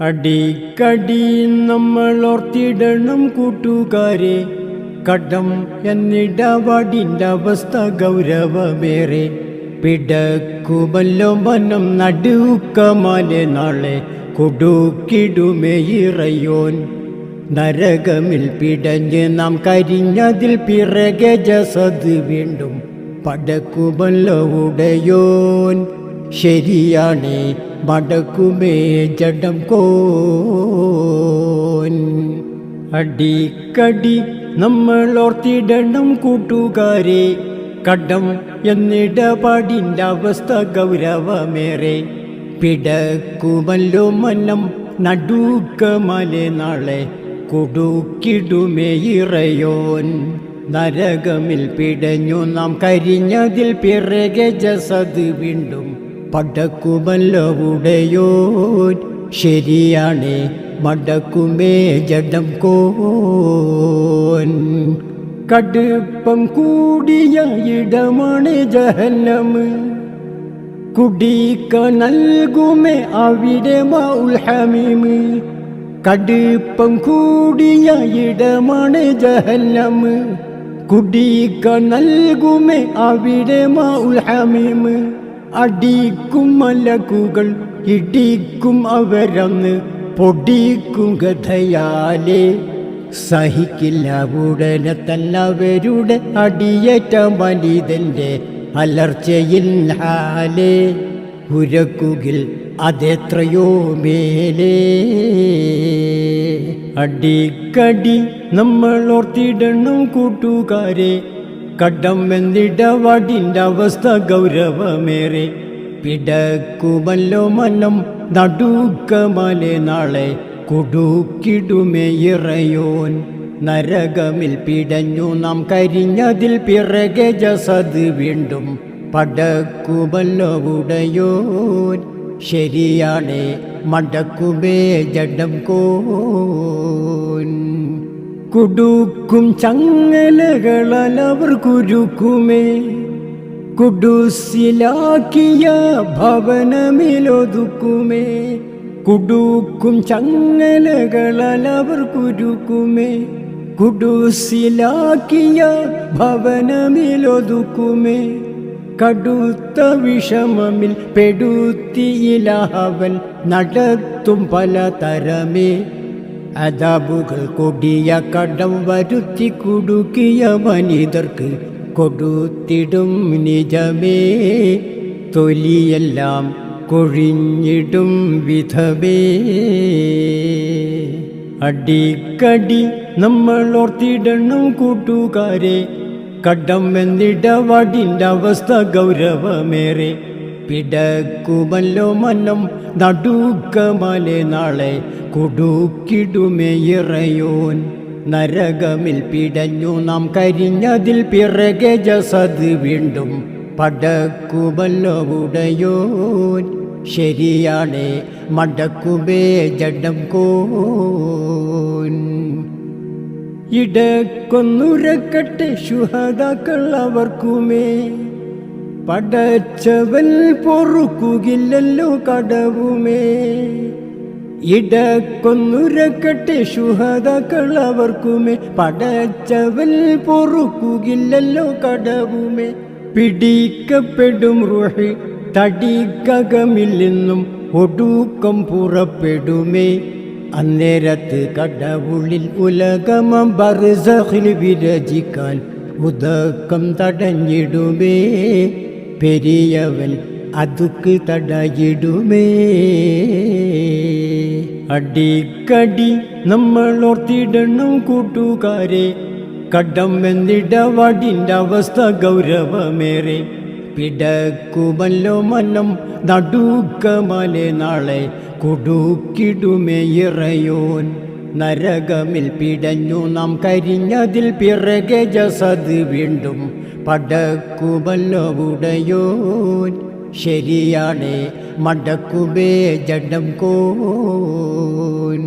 അടിക്കടി നമ്മൾ ഓർത്തിടണം കൂട്ടുകാരെ. കടം എന്നിടപാടിന്റെ അവസ്ഥ ഗൗരവമേറെ. പിടക്കുമല്ലോ മനം നടുക്കമാലെ നാളെ. കൊടുക്കിടുമേയിറയോൻ നരകമിൽ പിടഞ്ഞ് നാം കരിഞ്ഞതിൽ പിറകെ ജസത് വീണ്ടും. പടക്കുമല്ലോ ഉടയോൻ. ശരിയാണേ മടക്കുമേ ജഡം കോൻ. അടിക്കടി നമ്മൾ ഓർത്തിടണം കൂട്ടുകാരെ കടം എന്നിടപാടിന്റെ അവസ്ഥ ഗൗരവമേറെ. പിടക്കുമല്ലോ മനം നടുക്കമലെ നാളെ കൊടുക്കിടുമേയിറയോൻ നരകമിൽ പിടഞ്ഞു നാം കരിഞ്ഞതിൽ പിറകെ ജസത് വീണ്ടും പടക്കുമല്ലോ ഉടയോൻ. ശരിയാണ് മടക്കുമേ ജഡം കോൻ. കടുപ്പം കൂടിയ ഇടമാണ് ജഹന്നമ് കുടിക്ക നൽകുമേ അവിടെ മൗൽഹമീമ് കടുപ്പം കൂടിയ ഇടമാണ് ജഹന്നമ് കുടിക്ക നൽകുമേ അവിടെ മൗൽഹമീമ് അടിക്കും മലക്കുകൾ ഇടിക്കും അവരന്ന് പൊടിക്കും കഥയാലേ സഹിക്കില്ല ഉടനെ തന്നവരുടെ അടിയേറ്റ മനിതന്റെ അലർച്ചയിൽ ഉരക്കുകിൽ അതെത്രയോ മേലേ. അടിക്കടി നമ്മൾ ഓർത്തിടണം കൂട്ടുകാരെ. കടം വെന്തിടവാടിന്റെ അവസ്ഥ ഗൗരവമേറെ. പിടക്കുമല്ലോ മനം നടുക്കമലെ നാളെ കൊടുക്കിടുമേ ഇറയോൻ. നരകമിൽ പിടഞ്ഞു നാം കരിഞ്ഞതിൽ പിറകെ ജസത് വീണ്ടും പടക്കുമല്ലോ ഉടയോൻ. ശരിയാണേ മടക്കുമേ ജഡം കോൻ. കുടുക്കും ചങ്ങലകളവർ കുരുക്കുമേ. കുടുസിലാക്കിയ ഭവനമിലൊതുക്കുമേ. കുടുക്കും ചങ്ങലകളവർ കുരുക്കുമേ. കുടുസിലാക്കിയ ഭവനമിലൊതുക്കുമേ. കടുത്ത വിഷമമിൽ പെടുത്തിയിലവൻ നടത്തും പലതരമേ അതാബുകൾ കൊടിയ കടം വരുത്തി കുടുക്കിയ മനിതർക്ക് കൊടുത്തിടും നിജമേ. തൊലിയെല്ലാം കൊഴിഞ്ഞിടും വിധമേ. അടിക്കടി നമ്മൾ ഓർത്തിടണം കൂട്ടുകാരെ. കടം എന്നിടപാടിന്റെ അവസ്ഥ ഗൗരവമേറെ. പിടക്കുമല്ലോ മനം നടുക്കമലെ നാളെ കൊടുക്കിടുമേയിറയോൻ നരകമിൽ പിടഞ്ഞു നാം കരിഞ്ഞതിൽ പിറകെ ജസത് വീണ്ടും പടക്കുമല്ലോ ഉടയോൻ. ശരിയാണേ മടക്കുമേ ജഡം കോൻ. ഇടക്കൊന്നുരക്കട്ടെ ശുഹതാക്കൾ അവർക്കുമേ. പടച്ചവൻ പൊറുക്കുകില്ലല്ലോ കടവുമേ. ഇടക്കൊന്നുരക്കട്ടെ ശുഹതകളവർക്കുമേ പടച്ചവൻ പൊറുക്കുകില്ലല്ലോ കടവുമേ. പിടിക്കപ്പെടും റുഹി തടിക്കകമില്ലെന്നും ഒടുക്കം പുറപ്പെടുമേ. അന്നേരത്ത് കടവുള്ളിൽ ഉലകമം ബർസഹിൽ വിരചിക്കാൻ ഉദക്കം തടഞ്ഞിടുമേ. പെരിയവൻ അതുക്ക് തടയിടുമേ. അടിക്കടി നമ്മൾ ഓർത്തിടണം കൂട്ടുകാരെ കടം എന്നിടപാടിന്റെ അവസ്ഥ ഗൗരവമേറെ. പിടക്കുമല്ലോ മനം നടുക്കമലെ നാളെ കൊടുക്കിടുമേയിറയോൻ നരകമിൽ പിടഞ്ഞു നാം കരിഞ്ഞതിൽ പിറകെ ജസത് വീണ്ടും പടക്കുമല്ലോ ഉടയോൻ. ശരിയാണേ മടക്കുമേ ജഡം കോൻ.